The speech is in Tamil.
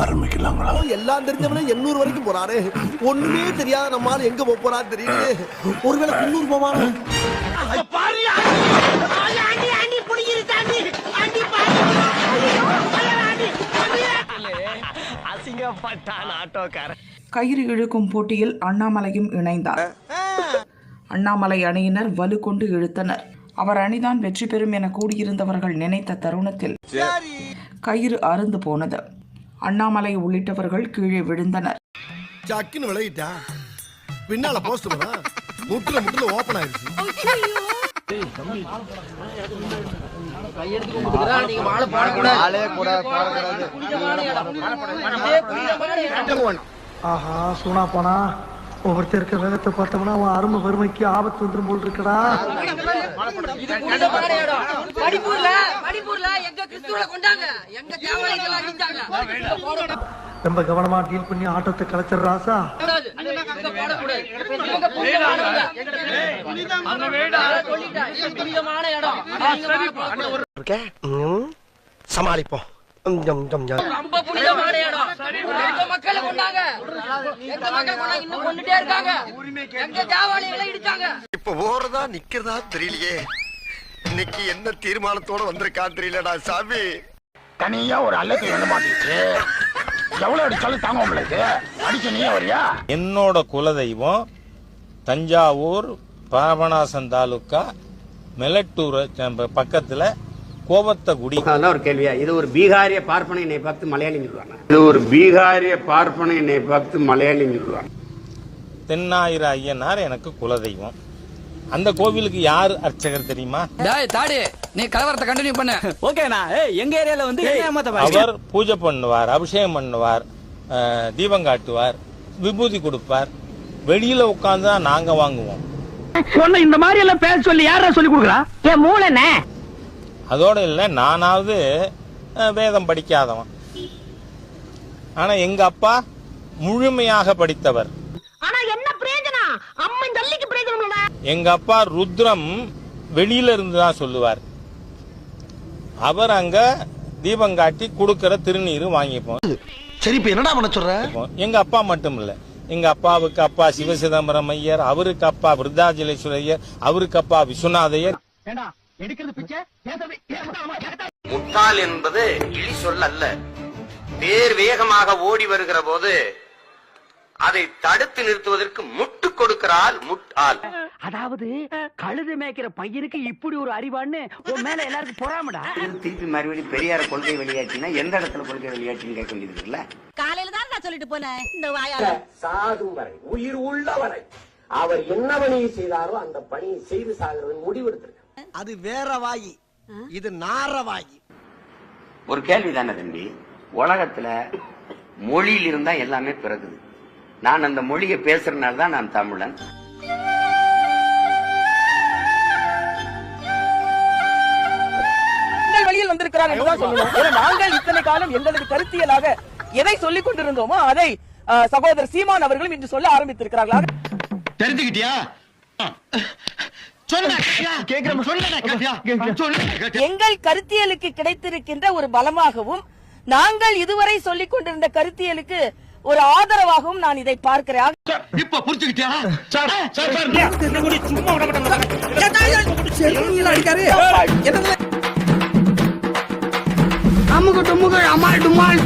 ஆரம்பிக்கலாங்களா? எல்லாம் தெரிஞ்சவனே எண்ணூறு வரைக்கும் போறாரு ஒண்ணுமே தெரியாத நம்மால எங்க போறான்னு தெரியல ஒருவேளை குன்னூர் போவானோ? கயிறு இழுக்கும் போட்டியில் அண்ணாமலையும் இணைந்தார். அண்ணாமலை அணியினர் வலு கொண்டு இழுத்தனர். அவர் அணிதான் வெற்றி பெறும் என கூடியிருந்தவர்கள் நினைத்த தருணத்தில் கயிறு அறுந்து போனது. அண்ணாமலை உள்ளிட்டவர்கள் கீழே விழுந்தனர். சக்குன்னு விலகிட்டா பின்னால போஸ்ட் பண்ணா முட்டுல முட்டுல ஓபன் ஆயிருச்சு. ஆஹா சூனா போனா ஒவ்வொருத்தர் இருக்க வேகத்தை பார்த்தோம்னா அவன் அருமை வறுமைக்கு ஆபத்து வந்துரும் போல் இருக்கடா. ரொம்ப கவனமா டீல் பண்ணி ஆட்டத்தை கலைச்சர் ராசா. சமாளிப்போம். ரொம்ப புனிதமான மக்களை கொண்டாங்க. எங்க மக்களை கொண்டாங்க. இன்னும் கொண்டுட்டே இருக்காங்க. எங்க தேவாலயங்களை இடிச்சாங்க. இப்ப ஓடுறதா நிக்கிறதா தெரியலையே. இன்னைக்கு என்ன தீர்மானத்தோட வந்திருக்கான்னு தெரியலடா சாமி. தனியா ஒரு அல்லத்தை வந்து மாட்டிச்சு எவ்வளவு அடிச்சாலும் தாங்க உங்களுக்கு அடிச்சு நீயே வரியா? என்னோட குலதெய்வம் தஞ்சாவூர் பாபநாசம் தாலுக்கா மெலட்டூர் பக்கத்துல கோவத்தகுடி அதான் ஒரு கேள்வியா? இது ஒரு பீகாரிய பார்ப்பனை என்னை பார்த்து மலையாளி சொல்லுவாங்க. இது ஒரு பீகாரிய பார்ப்பனை என்னை பார்த்து மலையாளி சொல்லுவாங்க. தென்னாயிர ஐயனார் எனக்கு குலதெய்வம். அந்த கோவிலுக்கு யார் அர்ச்சகர் தெரியுமா? டேய் தாடி நீ கலவரத்தை கண்டினியூ பண்ணு. ஓகேண்ணா எங்க ஏரியால வந்து அவர் பூஜை பண்ணுவார் அபிஷேகம் பண்ணுவார் தீபம் காட்டுவார் விபூதி கொடுப்பார். வெளியில உட்கார்ந்து தான் நாங்க வாங்குவோம். சொன்ன இந்த மாதிரி எல்லாம் பேச சொல்லி யாரா சொல்லி கொடுக்குறா? என் மூளைண்ணே. அதோட இல்லை நானாவது வேதம் படிக்காதவன். ஆனா எங்க அப்பா முழுமையாக படித்தவர். எங்க அப்பா ருத்ரம் வெளியில இருந்து தான் சொல்லுவார். அவர் அங்க தீபம் காட்டி கொடுக்கிற திருநீர் வாங்கிப்போம். சரி இப்ப என்னடா பண்ண சொல்ற? எங்க அப்பா மட்டும் இல்ல எங்க அப்பாவுக்கு அப்பா சிவசிதம்பரம் ஐயர் அவருக்கு அப்பா விருத்தாச்சலேஸ்வர ஐயர் அவருக்கு அப்பா விஸ்வநாதையர் எடுக்கிறது பிச்சை முட்டாள் என்பது இழி சொல் அல்ல. வேர் வேகமாக ஓடி வருகிற போது அதை தடுத்து நிறுத்துவதற்கு முட்டு கொடுக்கிறாள் முட்டாள். அதாவது கழுது மேய்க்கிற பையனுக்கு இப்படி ஒரு அறிவான்னு உன் மேல எல்லாருக்கும் பொறாமடா? திருப்பி மறுபடியும் பெரியார கொள்கை வெளியாச்சுன்னா எந்த இடத்துல கொள்கை வெளியாச்சுன்னு கேட்க வேண்டியது இருக்குல்ல காலையில தான் நான் சொல்லிட்டு போனேன் இந்த வாயால. சாகும் வரை உயிர் உள்ளவரை அவர் என்ன பணியை செய்தாரோ அந்த பணியை செய்து சாகிறது முடிவெடுத்திருக்க அது வேற வாயி. இது நார வாயி. ஒரு கேள்வி தானே தம்பி? உலகத்துல மொழியில் இருந்தா எல்லாமே பிறகுது. நான் அந்த மொழியை பேசுறதுனால தான் நான் தமிழன். வெளியில் வந்திருக்கிறார் என்றுதான் சொல்லணும். ஏன்னா நாங்கள் இத்தனை காலம் எங்களது கருத்தியலாக எதை சொல்லிக் கொண்டிருந்தோமோ அதை சகோதரர் சீமான் அவர்களும் இன்று சொல்ல ஆரம்பித்திருக்கிறார்கள் தெரிஞ்சுக்கிட்டியா? எங்கள் கருத்தியலுக்கு கிடைத்திருக்கின்ற ஒரு பலமாகவும் நாங்கள் இதுவரை சொல்லிக் கொண்டிருந்த கருத்தியலுக்கு ஒரு ஆதரவாகவும் நான் இதை பார்க்கிறேன். இப்ப புரிஞ்சுக்கிட்டியா? அமுகு டுமுகு அமால் டுமால்.